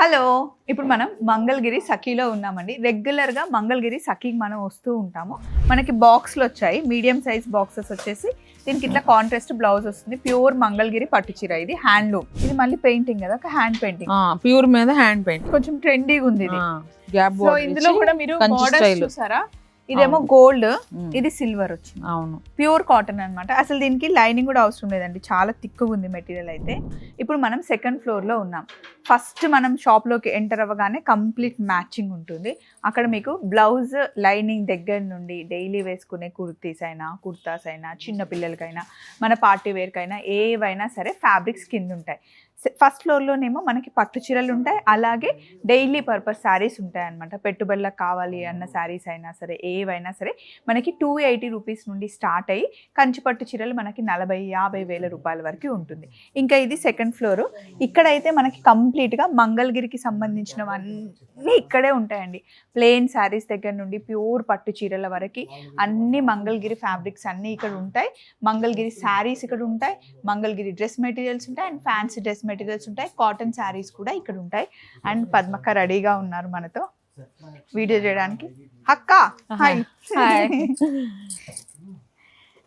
Hello. ఇప్పుడు మనం మంగళగిరి సఖీలో ఉన్నామండి. రెగ్యులర్గా మంగళగిరి సఖీకి మనం వస్తూ ఉంటాము. మనకి బాక్స్లు వచ్చాయి. మీడియం సైజ్ బాక్సెస్ వచ్చేసి దీనికి ఇట్లా కాంట్రాస్ట్ బ్లౌజ్ వస్తుంది. ప్యూర్ మంగళగిరి పట్టు చీర ఇది. హ్యాండ్లూమ్ ఇది మళ్ళీ పెయింటింగ్ కదా? హ్యాండ్ పెయింటింగ్ ప్యూర్ మీద హ్యాండ్ పెయింట్ కొంచెం ట్రెండీగా ఉంది ఇది. గ్యాప్ ఇందులో కూడా మీరు మోడల్స్. చూసారా? ఇదేమో గోల్డ్. ఇది సిల్వర్ వచ్చింది. అవును. ప్యూర్ కాటన్ అన్నమాట. అసలు దీనికి లైనింగ్ కూడా అవసరం లేదండి. చాలా థిక్గా ఉంది మెటీరియల్ అయితే. ఇప్పుడు మనం సెకండ్ ఫ్లోర్లో ఉన్నాం. ఫస్ట్ మనం షాప్లోకి ఎంటర్ అవ్వగానే కంప్లీట్ మ్యాచింగ్ ఉంటుంది. అక్కడ మీకు బ్లౌజ్ లైనింగ్ దగ్గర నుండి డైలీ వేసుకునే కుర్తీస్ అయినా కుర్తాస్ అయినా చిన్న పిల్లలకైనా మన పార్టీ వేర్కైనా ఏవైనా సరే ఫ్యాబ్రిక్స్ కింద ఉంటాయి. ఫస్ట్ ఫ్లోర్లోనేమో మనకి పట్టు చీరలు ఉంటాయి. అలాగే డైలీ పర్పస్ శారీస్ ఉంటాయి అనమాట పెట్టుబడులకు కావాలి అన్న శారీస్ అయినా సరే ఏవైనా సరే మనకి టూ ఎయిటీ రూపీస్ నుండి స్టార్ట్ అయ్యి కంచి పట్టు చీరలు మనకి నలభై యాభై వేల రూపాయల వరకు ఉంటుంది. ఇంకా ఇది సెకండ్ ఫ్లోర్. ఇక్కడైతే మనకి కంప్లీట్గా మంగళగిరికి సంబంధించినవన్నీ ఇక్కడే ఉంటాయండి. ప్లెయిన్ శారీస్ దగ్గర నుండి ప్యూర్ పట్టు చీరల వరకు అన్ని మంగళగిరి ఫ్యాబ్రిక్స్ అన్నీ ఇక్కడ ఉంటాయి. మంగళగిరి శారీస్ ఇక్కడ ఉంటాయి. మంగళగిరి డ్రెస్ మెటీరియల్స్ ఉంటాయి. అండ్ ఫ్యాన్సీ డ్రెస్ మెటీరియల్స్ ఉంటాయి కాటన్ శారీస్ కూడా ఇక్కడ ఉంటాయి. అండ్ పద్మక్క రెడీగా ఉన్నారు మనతో. వీడియో చేయడానికి. అక్క హాయ్. హాయ్.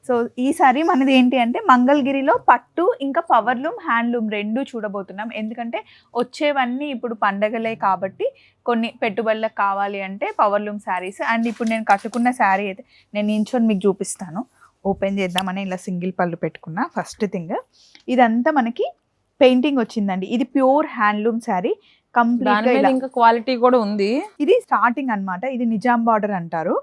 సో ఈసారి మనది ఏంటి అంటే మంగళగిరిలో పట్టు ఇంకా పవర్లూమ్ హ్యాండ్లూమ్ రెండు చూడబోతున్నాం. ఎందుకంటే వచ్చేవన్నీ ఇప్పుడు పండగలే కాబట్టి కొన్ని పెట్టుబడులకు కావాలి అంటే పవర్లూమ్ శారీస్. అండ్ ఇప్పుడు నేను కట్టుకున్న శారీ అయితే నేను నించొని మీకు చూపిస్తాను. ఓపెన్ చేద్దామని ఇలా సింగిల్ పళ్ళు పెట్టుకున్నా. ఫస్ట్ థింగ్ ఇదంతా మనకి పెయింటింగ్ వచ్చిందండి. ఇది ప్యూర్ హ్యాండ్లూమ్ శారీ. కంప్లీట్ ఇంకా క్వాలిటీ కూడా ఉంది. ఇది స్టార్టింగ్ అన్నమాట. ఇది నిజాం బార్డర్ అంటారు.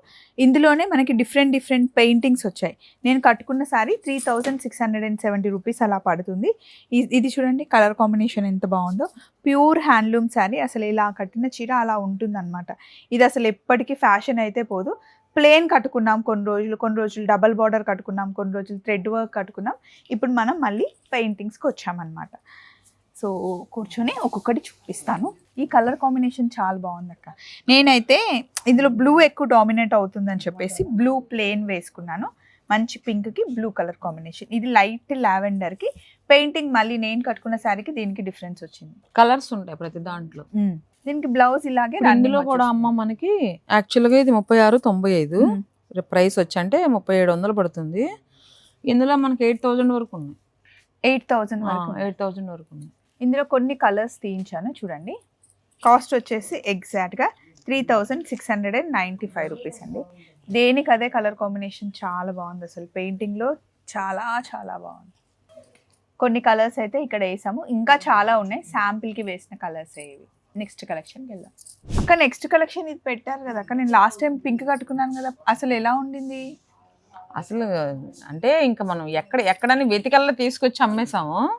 ఇందులోనే మనకి డిఫరెంట్ డిఫరెంట్ పెయింటింగ్స్ వచ్చాయి. నేను కట్టుకున్న sari three thousand six hundred and seventy rupees అలా పడుతుంది. ఇది చూడండి కలర్ కాంబినేషన్ ఎంత బాగుందో. Pure handloom sari. అసలు ఇలా కట్టిన చీర అలా ఉంటుందన్నమాట. ఇది అసలు ఎప్పటికీ ఫ్యాషన్ అయితే పోదు. ప్లేన్ కట్టుకున్నాం కొన్ని రోజులు కొన్ని రోజులు డబల్ బార్డర్ కట్టుకున్నాం కొన్ని రోజులు థ్రెడ్ వర్క్ కట్టుకున్నాం. ఇప్పుడు మనం మళ్ళీ పెయింటింగ్స్కి వచ్చామన్నమాట. సో కూర్చొని ఒక్కొక్కటి చూపిస్తాను. ఈ కలర్ కాంబినేషన్ చాలా బాగుంది అక్క నేనైతే ఇందులో బ్లూ ఎక్కువ డామినేట్ అవుతుందని చెప్పేసి బ్లూ ప్లేన్ వేసుకున్నాను. మంచి పింక్కి బ్లూ కలర్ కాంబినేషన్. ఇది లైట్ లావెండర్కి. పెయింటింగ్ మళ్ళీ నేను కట్టుకున్న శారీకి దీనికి డిఫరెన్స్ వచ్చింది. కలర్స్ ఉంటాయి ప్రతి దాంట్లో. దీనికి బ్లౌజ్ ఇలాగే ఇందులో కూడా అమ్మ. మనకి యాక్చువల్గా ఇది ముప్పై ఆరు తొంభై ఐదు. ప్రైస్ వచ్చి అంటే ముప్పై ఏడు వందలు పడుతుంది. ఇందులో మనకి ఎయిట్ థౌజండ్ వరకు ఉన్నాయి. ఎయిట్ థౌజండ్ వరకు. ఎయిట్ థౌజండ్ వరకు ఉన్నాయి. ఇందులో కొన్ని కలర్స్ తీయించాను చూడండి. కాస్ట్ వచ్చేసి ఎగ్జాక్ట్గా three thousand six hundred and ninety five rupees అండి. దేనికి అదే కలర్ కాంబినేషన్ చాలా బాగుంది అసలు. పెయింటింగ్లో చాలా చాలా బాగుంది. కొన్ని కలర్స్ అయితే ఇక్కడ వేసాము. ఇంకా చాలా ఉన్నాయి. శాంపిల్కి వేసిన కలర్స్ ఇవి. నెక్స్ట్ కలెక్షన్కి వెళ్దాం. అక్క నెక్స్ట్ కలెక్షన్ ఇది పెట్టారు కదా అక్క. నేను లాస్ట్ టైం పింక్ కట్టుకున్నాను కదా. అసలు ఎలా ఉండింది? అసలు అంటే ఇంకా మనం ఎక్కడ ఎక్కడని వెతికల్లా తీసుకొచ్చి అమ్మేసాము.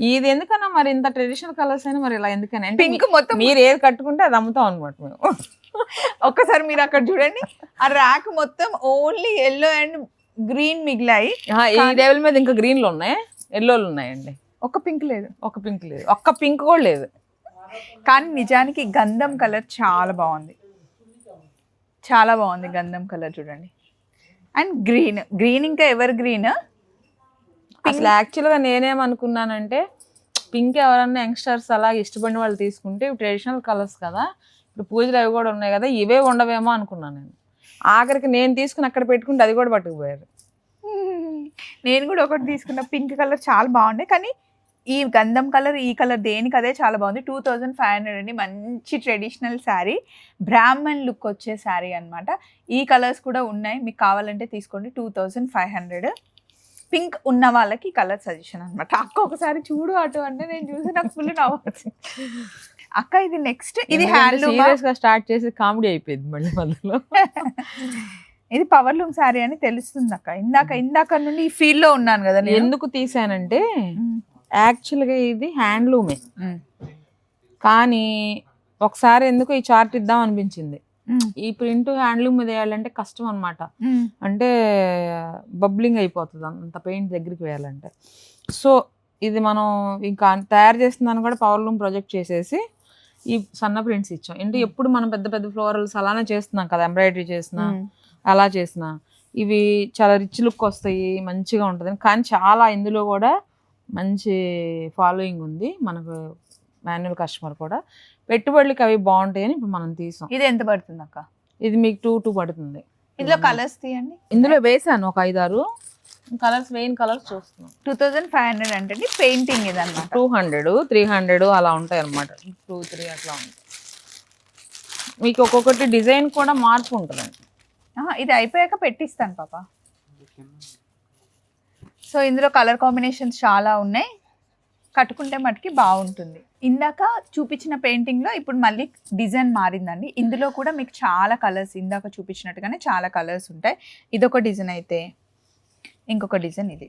ఇది ఎందుకన్నా మరి ఇంత ట్రెడిషనల్ కలర్స్ అయినా మరి ఇలా ఎందుకని? అంటే పింక్ మొత్తం మీరు ఏది కట్టుకుంటే అది అమ్ముతాం అనమాట మేము. ఒక్కసారి మీరు అక్కడ చూడండి. ఆ ర్యాక్ మొత్తం ఓన్లీ ఎల్లో అండ్ గ్రీన్ మిగిలాయి. ఈ టేబుల్ మీద ఇంకా గ్రీన్లు ఉన్నాయి. ఎల్లోలు ఉన్నాయండి. ఒక పింక్ లేదు. ఒక పింక్ లేదు. ఒక్క పింక్ కూడా లేదు. కానీ నిజానికి గంధం కలర్ చాలా బాగుంది. చాలా బాగుంది గంధం కలర్ చూడండి. అండ్ గ్రీన్ గ్రీన్ ఇంకా ఎవర్ గ్రీన్? అసలు యాక్చువల్గా నేనేమనుకున్నానంటే పింక్ ఎవరన్నా యంగ్స్టర్స్ అలా ఇష్టపడిన వాళ్ళు తీసుకుంటే ఇవి ట్రెడిషనల్ కలర్స్ కదా. ఇప్పుడు పూజలు అవి కూడా ఉన్నాయి కదా ఇవే ఉండవేమో అనుకున్నాను నేను. ఆఖరికి నేను తీసుకుని అక్కడ పెట్టుకుంటే అది కూడా పట్టుకుపోయారు. నేను కూడా ఒకటి తీసుకున్న పింక్ కలర్ చాలా బాగుండే కానీ ఈ గంధం కలర్ ఈ కలర్ దేనికి అదే చాలా బాగుంది. టూ థౌజండ్ ఫైవ్ హండ్రెడ్ అండి. మంచి ట్రెడిషనల్ శారీ. బ్రాహ్మణ్ లుక్ వచ్చే శారీ అన్నమాట. ఈ కలర్స్ కూడా ఉన్నాయి. మీకు కావాలంటే తీసుకోండి. Two thousand five hundred. Pink ఉన్న వాళ్ళకి కలర్ సజెషన్ అనమాట అక్క ఒకసారి చూడు అటు అంటే నేను చూసి నాకు ఫుల్ నవ్వచ్చు అక్క ఇది నెక్స్ట్ ఇది హ్యాండ్లూమ్? స్టార్ట్ చేసి కామెడీ అయిపోయింది మళ్ళీ మధ్యలో. ఇది పవర్ లూమ్ శారీ అని తెలుస్తుంది అక్క. ఇందాక ఇందాక నుండి ఈ ఫీల్డ్లో ఉన్నాను కదా నేను. ఎందుకు తీసానంటే. యాక్చువల్గా ఇది హ్యాండ్లూమే. కానీ ఒకసారి ఎందుకు ఈ చార్ట్ ఇద్దాం అనిపించింది. ఈ ప్రింట్ హ్యాండ్లూమ్ మీద వేయాలంటే కష్టం అన్నమాట ఉమ్. అంటే బబ్లింగ్ అయిపోతుంది అంత పెయింట్ దగ్గరికి వేయాలంటే సో ఇది మనం ఇంకా తయారు చేస్తుందని కూడా పవర్ లూమ్ ప్రొజెక్ట్ చేసేసి ఈ సన్న ప్రింట్స్ ఇచ్చాం అంటే ఎప్పుడు మనం పెద్ద పెద్ద ఫ్లోరల్స్ అలానే చేస్తున్నాం కదా ఎంబ్రాయిడరీ చేసినా. అలా చేసిన ఇవి చాలా రిచ్ లుక్ వస్తాయి మంచిగా ఉంటుంది కానీ చాలా ఇందులో కూడా మంచి ఫాలోయింగ్ ఉంది. మనకు మాన్యువల్ కస్టమర్ కూడా. పెట్టుబడులకి అవి బాగుంటాయని ఇప్పుడు మనం తీసాం. ఇది ఎంత పడుతుంది అక్క? ఇది మీకు టూ టూ పడుతుంది. ఇందులో కలర్స్ తీయండి. ఇందులో వేసాను ఒక ఐదారు. కలర్స్ మెయిన్ కలర్స్ చూస్తున్నాం. టూ థౌజండ్ ఫైవ్ హండ్రెడ్ అంటే పెయింటింగ్ ఇది అనమాట టూ హండ్రెడ్ త్రీ హండ్రెడ్ అలా ఉంటాయి అనమాట టూ త్రీ అట్లా ఉంటాయి. మీకు ఒక్కొక్కటి డిజైన్ కూడా మార్పు ఉంటుందండి. ఇది అయిపోయాక పెట్టిస్తాను పాప. సో ఇందులో కలర్ కాంబినేషన్స్ చాలా ఉన్నాయి. కట్టుకుంటే మటుకి బాగుంటుంది. ఇందాక చూపించిన పెయింటింగ్లో ఇప్పుడు మళ్ళీ డిజైన్ మారిందండి. ఇందులో కూడా మీకు చాలా కలర్స్ ఇందాక చూపించినట్టుగానే చాలా కలర్స్ ఉంటాయి. ఇదొక డిజైన్ అయితే. ఇంకొక డిజైన్ ఇది.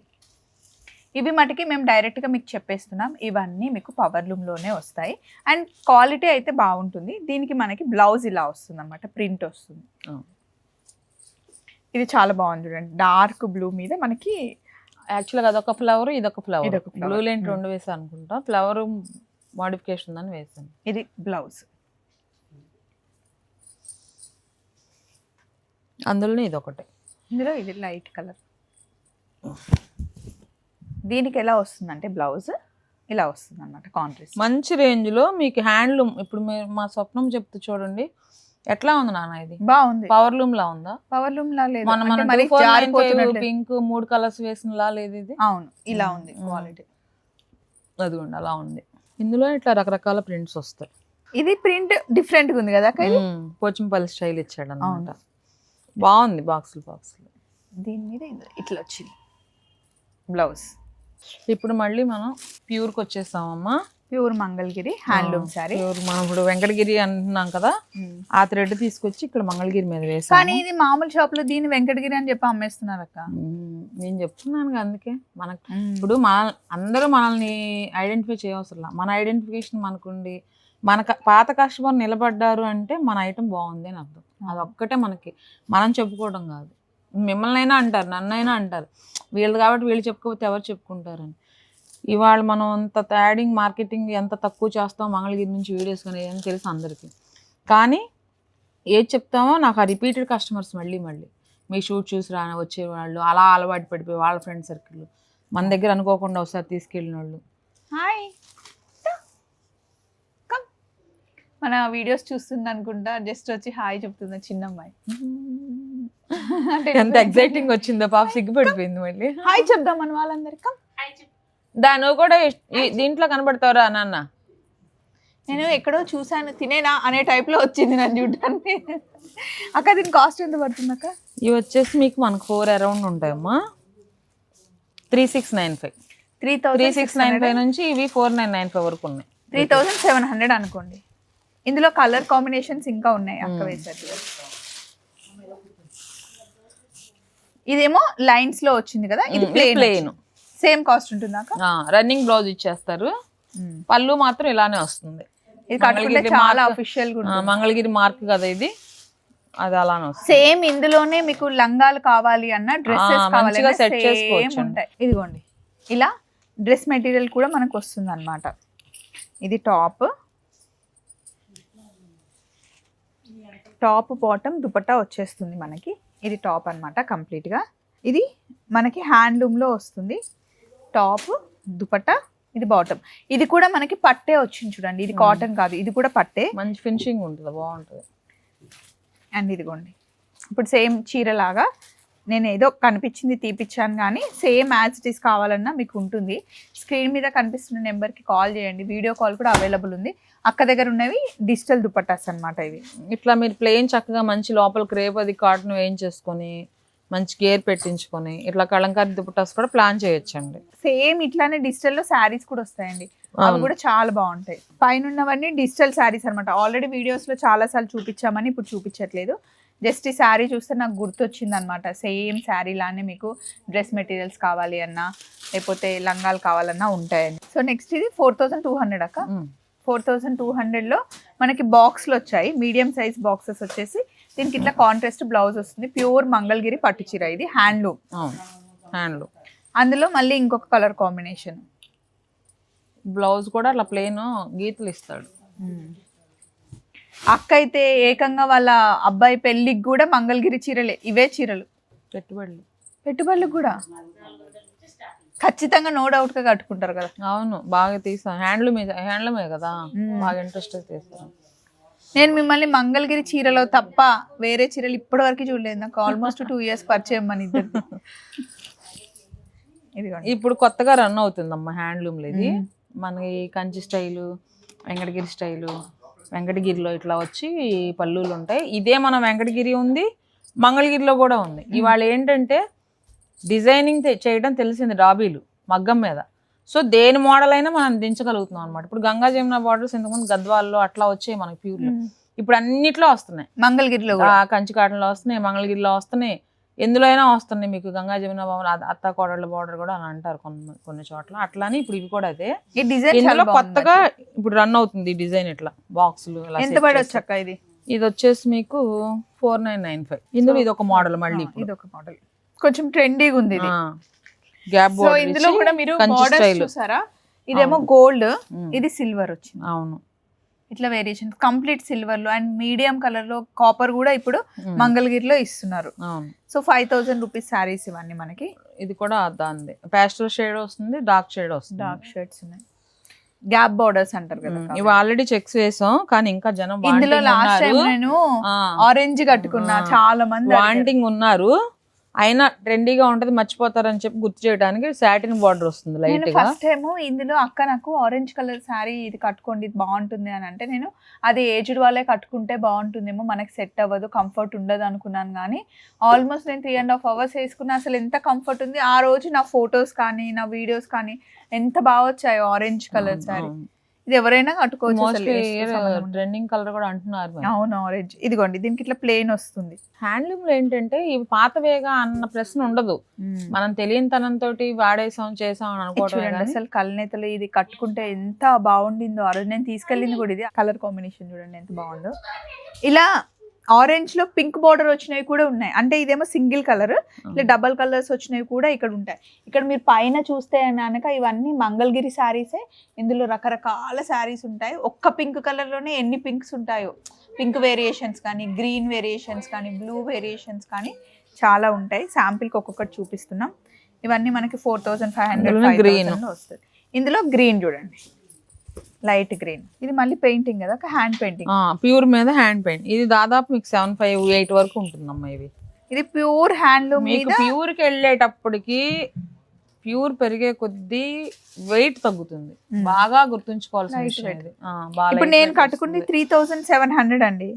ఇవి మటుకి మేము డైరెక్ట్గా మీకు చెప్పేస్తున్నాం. ఇవన్నీ మీకు పవర్ లూమ్లోనే వస్తాయి. అండ్ క్వాలిటీ అయితే బాగుంటుంది. దీనికి మనకి బ్లౌజ్ ఇలా వస్తుంది అనమాట ప్రింట్ వస్తుంది. ఇది చాలా బాగుంది చూడండి. డార్క్ బ్లూ మీద మనకి యాక్చువల్గా అదొక ఫ్లవర్ ఇదొక ఫ్లవర్. Blue line Hmm. రెండు వేసాను అనుకుంటా. ఫ్లవర్ మోడిఫికేషన్ అని వేసాను. ఇది బ్లౌజ్. అందులోనే ఇది ఒకటి ఇందులో ఇది లైట్ కలర్. దీనికి ఎలా వస్తుందంటే బ్లౌజ్ ఇలా వస్తుంది అనమాట కాంట్రాస్ట్. మంచి రేంజ్లో మీకు హ్యాండ్లూమ్ ఇప్పుడు మీరు మా స్వప్నం చెప్తూ చూడండి. ఎట్లా ఉంది నాన్న ఇది? బాగుంది. పవర్ లూమ్ లా ఉందా? పవర్ లూమ్ లా లేదు. మన మన. పింక్ మూడు కలర్స్ వేసిన లా లేదు ఇది? అవును ఇలా ఉంది. క్వాలిటీ అదిగోండి అలా ఉంది. ఇందులో ఇట్లా రకరకాల ప్రింట్స్ వస్తాయి. ఇది ప్రింట్ డిఫరెంట్గా ఉంది కదా. పోచంపల్లి స్టైల్ ఇచ్చాడు అనమాట. బాగుంది బాక్సులు బాక్సులు. దీని మీద ఇట్లా వచ్చింది. బ్లౌజ్ ఇప్పుడు మళ్ళీ మనం ప్యూర్కి వచ్చేసామమ్మా. Pure Mangalagiri handloom sari pure మనం ఇప్పుడు వెంకటగిరి అంటున్నాం కదా ఆ థ్రెడ్ తీసుకొచ్చి ఇక్కడ మంగళగిరి మీద వేసాను కానీ ఇది మామూలు షాప్లో దీన్ని వెంకటగిరి అని చెప్పి అమ్మేస్తున్నారు అక్క. నేను చెప్తున్నాను అందుకే. మనకు ఇప్పుడు మన అందరూ మనల్ని ఐడెంటిఫై చేయవసరం మన ఐడెంటిఫికేషన్ మనకుండి మన పాత కస్టమర్ నిలబడ్డారు అంటే మన ఐటమ్ బాగుంది అని అర్థం. అది ఒక్కటే మనకి. మనం చెప్పుకోవడం కాదు. మిమ్మల్ని అయినా అంటారు నన్నైనా అంటారు. వీళ్ళు కాబట్టి వీళ్ళు చెప్పుకోకపోతే ఎవరు చెప్పుకుంటారని. ఇవాళ మనం అంత యాడింగ్ మార్కెటింగ్ ఎంత తక్కువ చేస్తాం మంగళగిరి నుంచి వీడియోస్ కానీ ఏదని తెలుసు అందరికీ. కానీ ఏది చెప్తామో నాకు ఆ రిపీటెడ్ కస్టమర్స్ మళ్ళీ మళ్ళీ. మీ షూట్ చూసి రా వచ్చేవాళ్ళు అలా అలవాటు పడిపోయి వాళ్ళ ఫ్రెండ్ సర్కిల్ మన దగ్గర అనుకోకుండా ఒకసారి తీసుకెళ్ళిన వాళ్ళు హాయ్ మన వీడియోస్ చూస్తుంది అనుకుంటా జస్ట్ వచ్చి హాయ్ చెప్తుంది చిన్న అమ్మాయి అంటే ఎంత ఎగ్జైటింగ్ వచ్చిందో పాప సిగ్గుపడిపోయింది మళ్ళీ. హాయ్ చెప్దాం మన వాళ్ళందరికి దా నువ్వు కూడా ఈ- దీంట్లో కనబడతావురా నాన్న. నేను ఎక్కడో చూసాను తినేనా అనే టైప్లో వచ్చింది నన్ను చూడడానికి. అక్క దీని కాస్ట్ ఎంత పడుతుంది అక్క? ఇవి వచ్చేసి మీకు మనకు four around ఉంటాయమ్మా. Three six nine five three three thousand six nine five నుంచి ఇవి ఫోర్ నైన్ నైన్ ఫైవ్ వరకు ఉన్నాయి. త్రీ థౌసండ్ సెవెన్ హండ్రెడ్ అనుకోండి. ఇందులో కలర్ కాంబినేషన్స్ ఇంకా ఉన్నాయి అక్క Hmm. వేసారు ఇదేమో లైన్స్లో వచ్చింది కదా? ఇది ప్లేన్ ప్లెయిన్ సేమ్ కాస్ట్ ఉంటుంది రన్నింగ్ బ్లౌజ్ ఇచ్చేస్తారు. పళ్ళు మాత్రం ఇలానే వస్తుంది. ఇది కట్టుకుంటే చాలా అఫీషియల్ మంగళగిరి మార్క్ కదా ఇది. అది అలానే సేమ్ ఇందులోనే మీకు లంగాలు కావాలి అన్న డ్రెస్సెస్ కావాలి చేసుకోవచ్చు. ఉంటాయి. ఇదిగోండి. ఇలా డ్రెస్ మెటీరియల్ కూడా మనకు వస్తుంది అనమాట ఇది టాప్. టాప్ బాటమ్ దుపట్టా వచ్చేస్తుంది మనకి. ఇది టాప్ అనమాట కంప్లీట్గా. ఇది మనకి హ్యాండ్లూమ్లో వస్తుంది. టాప్ దుపట్టా ఇది బాటమ్. ఇది కూడా మనకి పట్టే వచ్చింది చూడండి. ఇది కాటన్ కాదు. ఇది కూడా పట్టే. మంచి ఫినిషింగ్ ఉంటుంది. బాగుంటుంది. అండ్ ఇదిగోండి. ఇప్పుడు సేమ్ చీరలాగా నేను ఏదో కనిపించింది తీపిచ్చాను కానీ సేమ్ యాజ్ ఇట్ ఈస్ కావాలన్నా మీకు ఉంటుంది. స్క్రీన్ మీద కనిపిస్తున్న నెంబర్కి కాల్ చేయండి. వీడియో కాల్ కూడా అవైలబుల్ ఉంది. అక్క దగ్గర ఉన్నవి డిజిటల్ దుపట్టాస్ అన్నమాట ఇవి. ఇట్లా మీరు ప్లెయిన్ చక్కగా మంచి లోపల క్రేప్ అది కాటన్ వేయించేసుకొని మంచి గేర్ పెట్టించుకొని ఇట్లా కలంకారీ దుపట్టాస్ కూడా ప్లాన్ చేయొచ్చండి. సేమ్ ఇట్లానే డిజిటల్లో శారీస్ కూడా వస్తాయండి. అవి. కూడా చాలా బాగుంటాయి. పైన ఉన్నవన్నీ డిజిటల్ శారీస్ అనమాట ఆల్రెడీ వీడియోస్లో చాలాసార్లు చూపించామని ఇప్పుడు చూపించట్లేదు. జస్ట్ ఈ శారీ చూస్తే నాకు గుర్తొచ్చింది అనమాట సేమ్ శారీ లానే మీకు డ్రెస్ మెటీరియల్స్ కావాలి అన్నా లేకపోతే లంగాలు కావాలన్నా ఉంటాయండి. సో నెక్స్ట్ ఇది ఫోర్ థౌసండ్ టూ హండ్రెడ్ అక్క. ఫోర్ థౌసండ్ టూ హండ్రెడ్లో మనకి బాక్స్లు వచ్చాయి. మీడియం సైజ్ బాక్సెస్ వచ్చేసి దీనికి ఇట్లా కాంట్రాస్ట్ బ్లౌజ్ వస్తుంది. ప్యూర్ మంగళగిరి పట్టు చీర ఇది. హ్యాండ్లూమ్. అవును. హ్యాండ్లు అందులో మళ్ళీ ఇంకొక కలర్ కాంబినేషన్. బ్లౌజ్ కూడా అట్లా ప్లెయిన్ గీతలు ఇస్తాడు. అక్క అయితే ఏకంగా వాళ్ళ అబ్బాయి పెళ్ళికి కూడా మంగళగిరి చీరలే. ఇవే చీరలు. పెట్టుబడులు. పెట్టుబడులకు కూడా? ఖచ్చితంగా నో డౌట్గా కట్టుకుంటారు కదా. అవును బాగా తీసాం హ్యాండ్లూమే హ్యాండ్లూమే కదా. బాగా ఇంట్రెస్ట్ తీసాం నేను మిమ్మల్ని మంగళగిరి చీరలో తప్ప వేరే చీరలు ఇప్పటి వరకు చూడలేదు. నాకు ఆల్మోస్ట్ టూ ఇయర్స్ పరిచయం మన ఇద్దరు ఇప్పుడు కొత్తగా రన్ అవుతుందమ్మా హ్యాండ్లూమ్లో ఇది. మనకి కంచి స్టైలు వెంకటగిరి స్టైలు వెంకటగిరిలో ఇట్లా వచ్చి పళ్ళులు ఉంటాయి. ఇదే మన వెంకటగిరి ఉంది మంగళగిరిలో కూడా ఉంది. ఇవాళ ఏంటంటే డిజైనింగ్ చేయడం తెలిసింది డాబీలు మగ్గం మీద. సో దేని మోడల్ అయినా మనం దించగలుగుతున్నాం అనమాట ఇప్పుడు గంగా జమున బార్డర్స్ ఇంతకుముందు గద్వాల్లో అట్లా వచ్చాయి మనకి ప్యూర్లో. ఇప్పుడు అన్నిట్లో వస్తున్నాయి. మంగళగిరిలో కూడా? ఆ కంచి కాటన్లో వస్తున్నాయి మంగళగిరిలో వస్తున్నాయి. ఎందులో అయినా వస్తున్నాయి మీకు గంగా జమున భవన్ అత్త- కోడళ్ళ బార్డర్ కూడా అని అంటారు కొన్ని కొన్ని చోట్ల. అట్లానే ఇప్పుడు ఇవి కూడా అదే. ఈ డిజైన్ ఇందులో కొత్తగా ఇప్పుడు రన్ అవుతుంది ఈ డిజైన్ ఇట్లా బాక్సులు ఎంత ఇది? ఇది వచ్చేసి మీకు ఫోర్ నైన్ నైన్ ఫైవ్ ఇందులో ఇది ఒక మోడల్ మళ్ళీ ఇది ఒక మోడల్ కొంచెం ట్రెండీగా ఉంది ఇది. గ్యాప్ సో ఇందులో కూడా మీరు చూసారా? ఇదేమో గోల్డ్. ఇది సిల్వర్ వచ్చింది. అవును. ఇట్లా వేరియేషన్ కంప్లీట్ సిల్వర్లో అండ్ మీడియం కలర్లో కాపర్ కూడా ఇప్పుడు. మంగళగిరిలో ఇస్తున్నారు. So five thousand rupees saris ఇవన్నీ మనకి. ఇది కూడా దాంది. ప్యాస్టల్ షేడ్ వస్తుంది డార్క్ షేడ్ వస్తుంది. డార్క్ షర్ట్స్ ఉన్నాయి. గ్యాప్ బార్డర్స్ అంటారు కదా ఇవి ఆల్రెడీ చెక్స్ వేసాం కానీ ఇంకా జనం ఇందులో లాస్ట్ టైం. నేను. ఆరెంజ్ కట్టుకున్నా. చాలా మంది. వాంటింగ్ ఉన్నారు. అయినా ట్రెండీగా ఉంటది మర్చిపోతారని చెప్పి గుర్తు చేయడానికి సాటిన్ బార్డర్ వస్తుంది లైట్గా. ఫస్ట్ టైం ఇందులో అక్క నాకు ఆరెంజ్ కలర్ శారీ ఇది కట్టుకోండి ఇది బాగుంటుంది అని అంటే నేను అది ఏజ్డ్ వాళ్ళే కట్టుకుంటే బాగుంటుందేమో మనకి సెట్ అవ్వదు కంఫర్ట్ ఉండదు అనుకున్నాను కానీ ఆల్మోస్ట్ నేను త్రీ అండ్ హాఫ్ అవర్స్ వేసుకున్నా అసలు ఎంత కంఫర్ట్ ఉంది. ఆ రోజు నా ఫొటోస్ కానీ నా వీడియోస్ కానీ ఎంత బాగా వచ్చాయి ఆరెంజ్ కలర్ శారీ ఇది ఎవరైనా కట్టుకోవచ్చు. ట్రెండింగ్ కలర్ కూడా అంటున్నారు. అవును ఆరెంజ్ ఇదిగోండి దీనికి ఇట్లా ప్లేన్ వస్తుంది. హ్యాండ్లూమ్లో ఏంటంటే ఇవి పాతవేగా అన్న ప్రశ్న ఉండదు. మనం తెలియని తనంతో వాడేసాం చేసాం అని కానీ. అసలు కళ్ళనేతలు ఇది కట్టుకుంటే ఎంత బాగుండిందో. ఆ రోజు నేను తీసుకెళ్ళింది కూడా ఇది. కలర్ కాంబినేషన్ చూడండి ఎంత బాగుందో. ఇలా ఆరెంజ్లో పింక్ బార్డర్ వచ్చినవి కూడా ఉన్నాయి. అంటే ఇదేమో సింగిల్ కలర్ ఇలా డబల్ కలర్స్ వచ్చినవి కూడా ఇక్కడ ఉంటాయి. ఇక్కడ మీరు పైన చూస్తే కనుక ఇవన్నీ మంగళగిరి శారీసే. ఇందులో రకరకాల శారీస్ ఉంటాయి. ఒక్క పింక్ కలర్లోనే ఎన్ని పింక్స్ ఉంటాయో. పింక్ వేరియేషన్స్ కానీ గ్రీన్ వేరియేషన్స్ కానీ బ్లూ వేరియేషన్స్ కానీ చాలా ఉంటాయి. శాంపిల్కి ఒక్కొక్కటి చూపిస్తున్నాం. ఇవన్నీ మనకి four thousand five hundred green. వస్తుంది ఇందులో గ్రీన్ చూడండి. లైట్ గ్రీన్ ఇది మళ్ళీ పెయింటింగ్ కదా హ్యాండ్ పెయింటింగ్ ప్యూర్ మీద హ్యాండ్ పెయింట్ ఇది దాదాపు మీకు సెవెన్ ఫైవ్ ఎయిట్ వరకు ఉంటుందమ్మా ఇవి ఇది ప్యూర్ హ్యాండ్లూమ్ మీకు మీద ప్యూర్కి వెళ్ళేటప్పటికి ప్యూర్ పెరిగే కొద్దీ వెయిట్ తగ్గుతుంది. బాగా గుర్తుంచుకోవాల్సిన. ఇది. ఇప్పుడు నేను కట్టుకుంది. త్రీ థౌసండ్ సెవెన్ హండ్రెడ్ అండి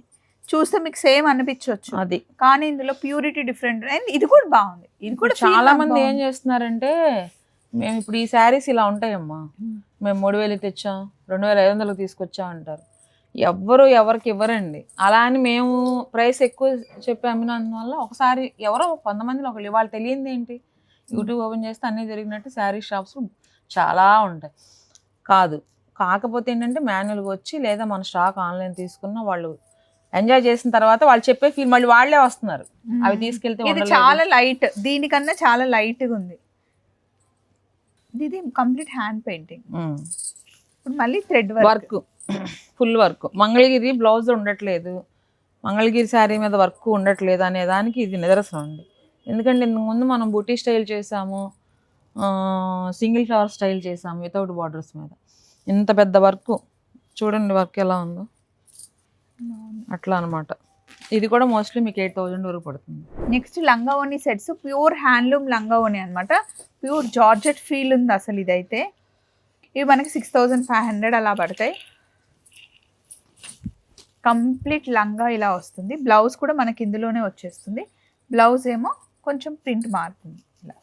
చూస్తే మీకు సేమ్ అనిపించవచ్చు అది కానీ ఇందులో ప్యూరిటీ డిఫరెంట్ అండ్ ఇది కూడా బాగుంది ఇది కూడా చాలా మంది ఏం. చేస్తున్నారంటే మేము ఇప్పుడు ఈ శారీస్ ఇలా ఉంటాయమ్మా. మేము. మూడు వేలు తెచ్చాం రెండు వేల ఐదు వందలకు తీసుకొచ్చాం అంటారు. ఎవ్వరు ఎవరికి ఇవ్వరండి. అలా అని మేము ప్రైస్ ఎక్కువ చెప్పి అమ్మినందువల్ల ఒకసారి ఎవరో కొంతమందిలో ఒకళ్ళు వాళ్ళు తెలియంది ఏంటి? యూట్యూబ్ ఓపెన్ చేస్తే అన్నీ జరిగినట్టు శారీ షాప్స్ చాలా ఉంటాయి. కాదు. కాకపోతే ఏంటంటే మాన్యువల్గా వచ్చి లేదా మన స్టాక్ ఆన్లైన్ తీసుకున్న వాళ్ళు ఎంజాయ్ చేసిన తర్వాత వాళ్ళు చెప్పే ఫీల్ మళ్ళీ వాళ్ళే వస్తున్నారు. అవి తీసుకెళ్తే ఇది. చాలా లైట్. దీనికన్నా చాలా లైట్గా ఉంది. ఇది కంప్లీట్ హ్యాండ్ పెయింటింగ్. ఇప్పుడు మళ్ళీ thread work. Full work. Mangalagiri blouse ఉండట్లేదు. మంగళగిరి శారీ మీద వర్క్ ఉండట్లేదు అనే దానికి ఇది నిదర్శనం అండి. ఎందుకంటే ఇంతకు ముందు మనం బూటీ స్టైల్ చేసాము సింగిల్ ఫ్లవర్ స్టైల్ చేసాము వితౌట్ బార్డర్స్ మీద. ఇంత పెద్ద వర్క్. చూడండి వర్క్ ఎలా ఉందో. అట్లా అన్నమాట. ఇది కూడా మోస్ట్లీ మీకు ఎయిట్ థౌజండ్ వరకు పడుతుంది. Next langa voni sets pure handloom langa voni అన్నమాట. ప్యూర్ జార్జెట్ ఫీల్ ఉంది అసలు ఇదైతే. ఇవి మనకి సిక్స్ థౌజండ్ ఫైవ్ హండ్రెడ్ అలా పడతాయి. కంప్లీట్ లంగా ఇలా వస్తుంది. బ్లౌజ్ కూడా మనకి ఇందులోనే వచ్చేస్తుంది. బ్లౌజ్ ఏమో కొంచెం ప్రింట్ మారుతుంది ఇలా.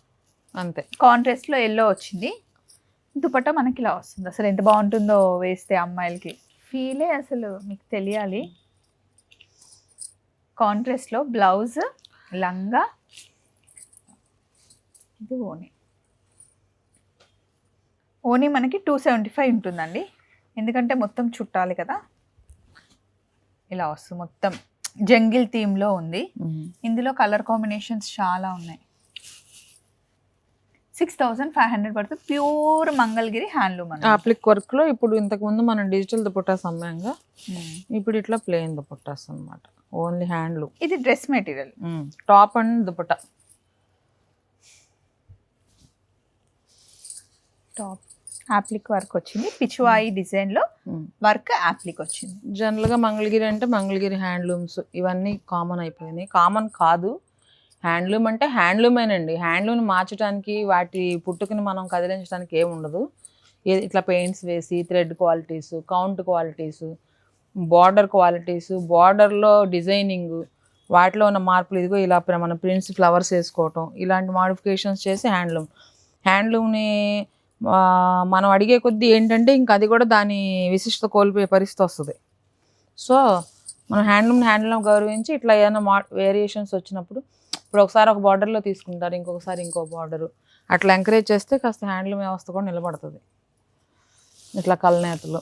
అంతే. కాంట్రాస్ట్లో ఎల్లో వచ్చింది. దుపట్టా మనకి ఇలా వస్తుంది. అసలు ఎంత బాగుంటుందో వేస్తే అమ్మాయిలకి. ఫీలే అసలు మీకు తెలియాలి. కాంట్రాస్ట్లో బ్లౌజ్ లంగా. ఇది ఓని ఓని మనకి టూ సెవెంటీ ఫైవ్ ఉంటుందండి. ఎందుకంటే మొత్తం చుట్టాలి కదా. ఇలా వస్తుంది మొత్తం. జంగిల్ థీమ్లో ఉంది. ఇందులో కలర్ కాంబినేషన్స్ చాలా ఉన్నాయి. సిక్స్ థౌజండ్ ఫైవ్ హండ్రెడ్ పడుతుంది. ప్యూర్ మంగళగిరి హ్యాండ్లూమ్ అన్నమాట. అప్లిక్ వర్క్లో ఇప్పుడు ఇంతకు ముందు మనం డిజిటల్ దుపట్టాస్ అమ్మాంగా మ్మ్. ఇప్పుడు ఇట్లా ప్లెయిన్ దుపట్టాస్ అన్నమాట. ఓన్లీ హ్యాండ్లు ఇది dress material. Top and dupatta. Top. Applique work వచ్చింది. పిచువాయి డిజైన్లో వర్క్ యాప్లిక్ వచ్చింది. జనరల్గా మంగళగిరి అంటే మంగళగిరి హ్యాండ్లూమ్స్ ఇవన్నీ కామన్ అయిపోయినాయి. కామన్ కాదు. హ్యాండ్లూమ్ అంటే హ్యాండ్లూమేనండి. హ్యాండ్లూమ్ మార్చడానికి వాటి పుట్టుకని మనం కదిలించడానికి ఏమి ఉండదు. ఏ- ఇట్లా పెయింట్స్ వేసి thread qualities count qualities border qualities బార్డర్లో డిజైనింగ్ వాటిలో ఉన్న మార్పులు ఇదిగో ఇలా మన ప్రింట్స్ ఫ్లవర్స్ వేసుకోవటం ఇలాంటి మాడిఫికేషన్స్ చేసి హ్యాండ్లూమ్. హ్యాండ్లూమ్ని మనం అడిగే కొద్దీ ఏంటంటే ఇంకా అది కూడా దాని విశిష్టత కోల్పోయే పరిస్థితి వస్తుంది. సో మనం హ్యాండ్లూమ్ హ్యాండ్లూమ్ గౌరవించి ఇట్లా ఏదైనా మా వేరియేషన్స్ వచ్చినప్పుడు ఇప్పుడు ఒకసారి ఒక బార్డర్లో తీసుకుంటారు ఇంకొకసారి ఇంకో బార్డరు అట్లా ఎంకరేజ్ చేస్తే కాస్త హ్యాండ్లూమ్ వ్యవస్థ కూడా నిలబడుతుంది. ఇట్లా కలనేతలు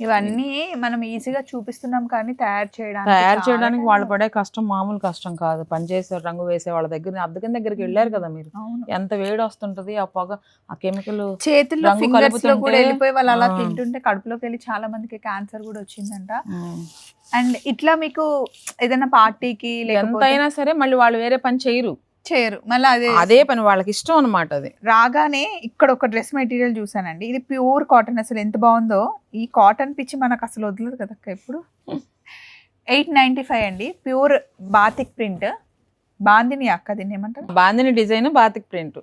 ఇవన్నీ మనం ఈజీగా చూపిస్తున్నాం కానీ తయారు చేయడానికి తయారు చేయడానికి వాళ్ళు పడే కష్టం మామూలు కష్టం కాదు. పని చేసే రంగు వేసే వాళ్ళ దగ్గర అద్దకం దగ్గరికి వెళ్ళారు కదా మీరు. ఎంత వేడి వస్తుంటది ఆ పొగ ఆ కెమికల్ చేతుల్లో ఫింగర్స్లో కూడా వెళ్ళిపోయి వాళ్ళు అలా. తింటుంటే కడుపులోకి వెళ్ళి చాలా మందికి క్యాన్సర్ కూడా వచ్చిందంట. అండ్ ఇట్లా మీకు ఏదైనా పార్టీకి లేకపోతే ఎంతైనా సరే మళ్ళీ వాళ్ళు వేరే పని చేయరు. చేయరు. మళ్ళీ అదే అదే పని వాళ్ళకి ఇష్టం అనమాట అది. రాగానే ఇక్కడ ఒక డ్రెస్ మెటీరియల్ చూసానండి. ఇది ప్యూర్ కాటన్ అసలు ఎంత బాగుందో. ఈ కాటన్ పిచ్చి మనకు అసలు వదలదు కదా ఇప్పుడు ఎయిట్ నైంటీ ఫైవ్ అండి. Pure batik print. బాందిని అక్క దీన్ని ఏమంటారు? Bandhani design batik print.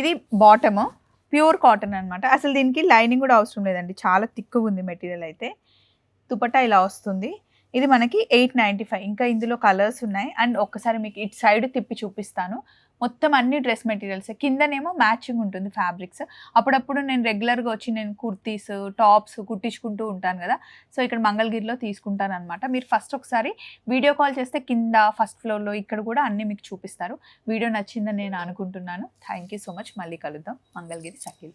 ఇది బాటమ్. ప్యూర్ కాటన్ అన్నమాట. అసలు దీనికి లైనింగ్ కూడా అవసరం లేదండి. చాలా తిక్కుగా ఉంది మెటీరియల్ అయితే. దుపట్టా ఇలా వస్తుంది. ఇది మనకి ఎయిట్ నైంటీ ఫైవ్. ఇంకా ఇందులో కలర్స్ ఉన్నాయి. అండ్ ఒక్కసారి మీకు ఇటు సైడ్ తిప్పి చూపిస్తాను. మొత్తం అన్ని డ్రెస్ మెటీరియల్స్. కిందనేమో మ్యాచింగ్ ఉంటుంది ఫ్యాబ్రిక్స్. అప్పుడప్పుడు నేను రెగ్యులర్గా వచ్చి నేను కుర్తీస్ టాప్స్ కుట్టించుకుంటూ ఉంటాను కదా. సో ఇక్కడ మంగళగిరిలో తీసుకుంటాను అనమాట మీరు ఫస్ట్ ఒకసారి వీడియో కాల్ చేస్తే కింద ఫస్ట్ ఫ్లోర్లో ఇక్కడ కూడా అన్ని మీకు చూపిస్తారు. వీడియో నచ్చిందని నేను అనుకుంటున్నాను. Thank you so much. మళ్ళీ కలుద్దాం. మంగళగిరి సఖిల్.